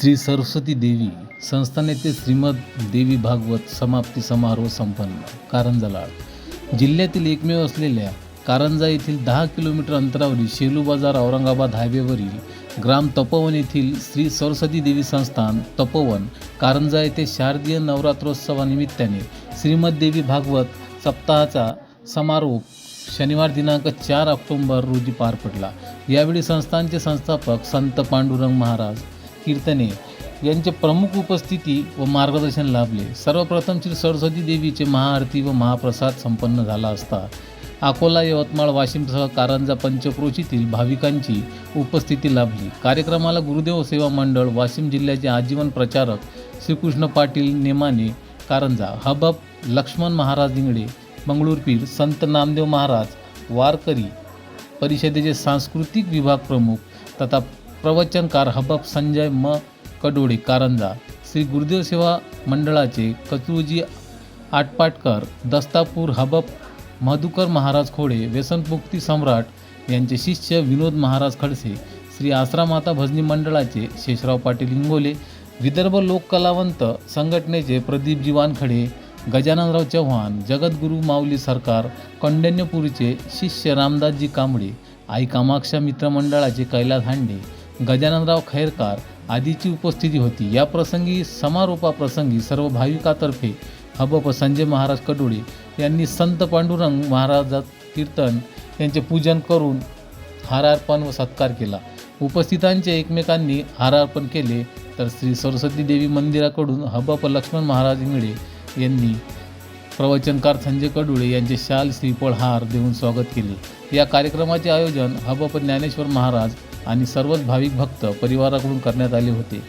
श्री सरस्वती देवी संस्थान येथे श्रीमद देवी भागवत समाप्ती समारोह संपन्न. कारंजा जिल्ह्यातील एकमेव असलेल्या कारंजा येथील दहा किलोमीटर अंतरावरील शेलू बाजार औरंगाबाद हायवेवरील ग्राम तपोवन येथील श्री सरस्वती देवी संस्थान तपोवन कारंजा येथे शारदीय नवरात्रोत्सवानिमित्ताने श्रीमद देवी भागवत सप्ताहाचा समारोप शनिवार दिनांक चार ऑक्टोंबर रोजी पार पडला. यावेळी संस्थानचे संस्थापक संत पांडुरंग महाराज कीर्तने यांचे प्रमुख उपस्थिती व मार्गदर्शन लाभले. सर्वप्रथम श्री सरस्वती देवीचे महाआरती व महाप्रसाद संपन्न झाला असता अकोला यवतमाळ वाशिमसह कारंजा पंचक्रोशीतील भाविकांची उपस्थिती लाभली. कार्यक्रमाला गुरुदेव सेवा मंडळ वाशिम जिल्ह्याचे आजीवन प्रचारक श्रीकृष्ण पाटील नेमाने कारंजा हबब लक्ष्मण महाराज दिंगडे मंगळूरपीर संत नामदेव महाराज वारकरी परिषदेचे सांस्कृतिक विभाग प्रमुख तथा प्रवचनकार हबब संजय म. कडोळे कारंजा श्री गुरुदेव सेवा मंडळाचे कचरूजी आटपाटकर दस्तापूर हबब मधुकर महाराज खोडे व्यसनमुक्ती सम्राट यांचे शिष्य विनोद महाराज खडसे श्री आसरामाता भजनी मंडळाचे शेषराव पाटील इंगोले विदर्भ लोककलावंत संघटनेचे प्रदीप जीवानखडे गजाननराव चव्हाण जगद्गुरू माऊली सरकार कौंडण्यपुरीचे शिष्य रामदासजी कांबळे आई कामाक्षा मित्रमंडळाचे कैलास हांडे गजाननराव खैरकार आदीची उपस्थिती होती. या प्रसंगी समारोपाप्रसंगी सर्व भाविकातर्फे हबप संजय महाराज कडोळे यांनी संत पांडुरंग महाराजा कीर्तन यांचे पूजन करून हारार्पण व सत्कार केला. उपस्थितांचे एकमेकांनी हारार्पण केले तर श्री सरस्वती देवी मंदिराकडून हबप लक्ष्मण महाराज इंगळे यांनी प्रवचनकार संजय कडुळे यांचे शाल श्रीफळ हार देऊन स्वागत केले. या कार्यक्रमाचे आयोजन हबप ज्ञानेश्वर महाराज आणि सर्वच भाविक भक्त परिवाराकडून करण्यात आले होते.